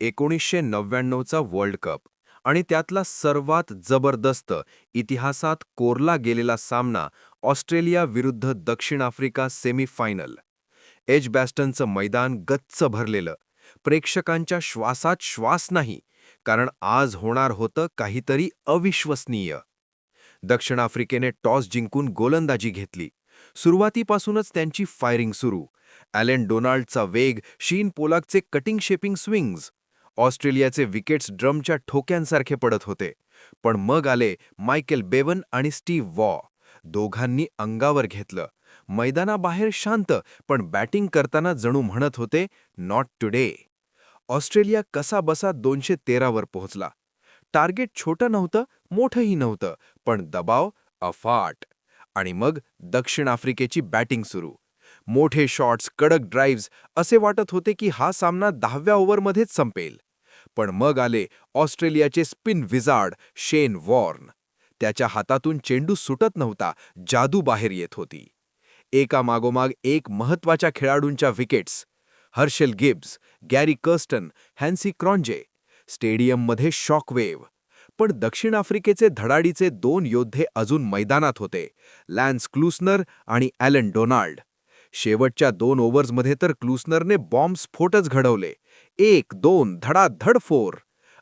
एकोणीसशे नव्याण्णवचा world cup आणि त्यातला सर्वात जबरदस्त इतिहासात कोरला गेलेला सामना ऑस्ट्रेलिया विरुद्ध दक्षिण आफ्रिका सेमीफायनल. एज बॅस्टनचं मैदान गच्च भरलेलं. प्रेक्षकांच्या श्वासात श्वास नाही कारण आज होणार होतं काहीतरी अविश्वसनीय. दक्षिण आफ्रिकेने टॉस जिंकून गोलंदाजी घेतली. सुरुवातीपासूनच त्यांची फायरिंग सुरू. ॲलेन डोनाल्डचा वेग शीन पोलाकचे कटिंग शेपिंग स्विंग्ज ऑस्ट्रेलियाचे विकेट्स ड्रमच्या ठोक्यांसारखे पडत होते. पण मग आले मायकेल बेवन आणि स्टीव्ह वॉ. दोघांनी अंगावर घेतलं. मैदानाबाहेर शांत पण बॅटिंग करताना जणू म्हणत होते नॉट टुडे ऑस्ट्रेलिया कसा बसा दोनशे तेरावर पोहोचला. टार्गेट छोटं नव्हतं मोठंही नव्हतं पण दबाव अफाट. आणि मग दक्षिण आफ्रिकेची बॅटिंग सुरू. मोठे शॉट्स कडक ड्राईव्ह्ज असे वाटत होते की हा सामना दहाव्या ओव्हरमध्येच संपेल. पण मग आले ऑस्ट्रेलियाचे स्पिन विजार्ड शेन वॉर्न. त्याच्या हातातून चेंडू सुटत नव्हता जादू बाहेर येत होती. एका मागोमाग एक महत्त्वाच्या खेळाडूंच्या wickets Herschelle Gibbs Gary Kirsten Hansie Cronje स्टेडियममध्ये शॉकवेव्ह. पण दक्षिण आफ्रिकेचे धडाडीचे दोन योद्धे अजून मैदानात होते लॅन्स क्लूसनर आणि ॲलन डोनाल्ड. शेवटच्या दोन ओव्हर्समध्ये तर क्लुसनरने बॉम्ब स्फोटच घडवले. एक दोन धडाधड फोर.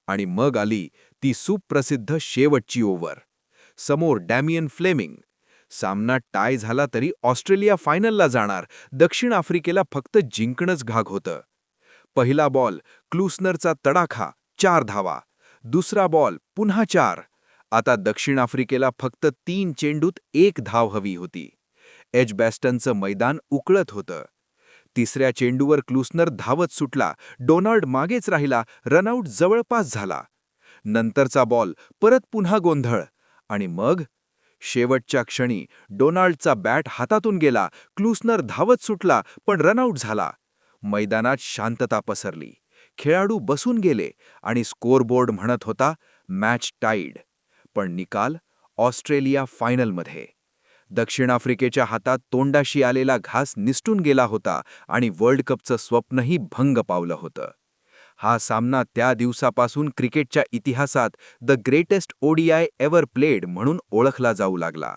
आणि मग आली ती सुप्रसिद्ध शेवटची ओव्हर. समोर डॅमियन फ्लेमिंग. सामना टाय झाला तरी ऑस्ट्रेलिया फायनलला जाणार. दक्षिण आफ्रिकेला फक्त जिंकणंच घाग होतं. पहिला बॉल क्लुसनरचा तडाखा चार धावा. दुसरा बॉल पुन्हा चार. आता दक्षिण आफ्रिकेला फक्त तीन चेंडूत एक धाव हवी होती. एज बॅस्टनचं मैदान उकळत होतं. तिसऱ्या चेंडूवर क्लुसनर धावत सुटला डोनाल्ड मागेच राहिला रनआउट जवळपास झाला. नंतरचा बॉल परत पुन्हा गोंधळ आणि मग? शेवटच्या क्षणी डोनाल्डचा बॅट हातातून गेला क्लुसनर धावत सुटला पण रनआउट झाला. मैदानात शांतता पसरली. खेळाडू बसून गेले आणि स्कोरबोर्ड म्हणत होता मॅच टाईड. पण निकाल ऑस्ट्रेलिया फायनलमध्ये. दक्षिण आफ्रिकेच्या हातात तोंडाशी आलेला घास निसटून गेला होता आणि वर्ल्ड कपचं स्वप्नही भंग पावलं होतं. हा सामना त्या दिवसापासून क्रिकेटच्या इतिहासात the greatest ODI ever played म्हणून ओळखला जाऊ लागला.